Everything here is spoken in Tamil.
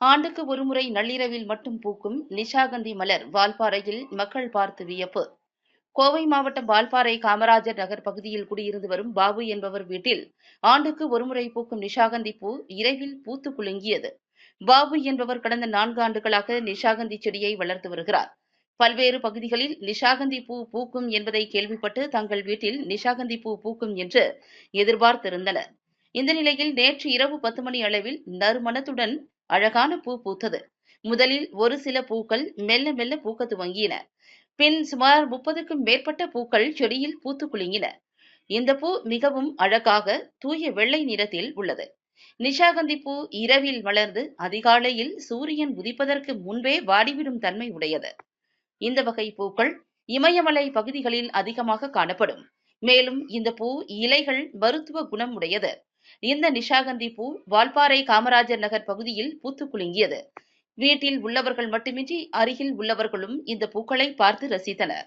ஆண்டுக்கு ஒருமுறை நள்ளிரவில் மட்டும் பூக்கும் நிஷாகந்தி மலர் வால்பாறையில் மக்கள் பார்த்து வியப்பு. கோவை மாவட்டம் வால்பாறை காமராஜர் நகர் பகுதியில் குடியிருந்து வரும் பாபு என்பவர் வீட்டில் ஆண்டுக்கு ஒருமுறை பூக்கும் நிஷாகந்தி பூ இரவில் பூத்து குலுங்கியது. பாபு என்பவர் கடந்த நான்கு ஆண்டுகளாக நிஷாகந்தி செடியை வளர்த்து வருகிறார். பல்வேறு பகுதிகளில் நிஷாகந்தி பூ பூக்கும் என்பதை கேள்விப்பட்டு தங்கள் வீட்டில் நிஷாகந்தி பூ பூக்கும் என்று எதிர்பார்த்திருந்தனர். இந்த நிலையில் நேற்று இரவு பத்து மணி அளவில் நறுமணத்துடன் அழகான பூ பூத்தது. முதலில் ஒரு சில பூக்கள் மெல்ல மெல்ல பூக்க துவங்கின. பின் சுமார் முப்பதுக்கும் மேற்பட்ட பூக்கள் செடியில் பூத்து குலுங்கின. இந்த பூ மிகவும் அழகாக தூய வெள்ளை நிறத்தில் உள்ளது. நிஷாகந்தி பூ இரவில் வளர்ந்து அதிகாலையில் சூரியன் உதிப்பதற்கு முன்பே வாடிவிடும் தன்மை உடையது. இந்த வகை பூக்கள் இமயமலை பகுதிகளில் அதிகமாக காணப்படும். மேலும் இந்த பூ இலைகள் மருத்துவ குணம் உடையது. இந்த நிஷாகந்தி பூ வால்பாறை காமராஜர் நகர் பகுதியில் பூத்து குலுங்கியது. வீட்டில் உள்ளவர்கள் மட்டுமின்றி அருகில் உள்ளவர்களும் இந்த பூக்களை பார்த்து ரசித்தனர்.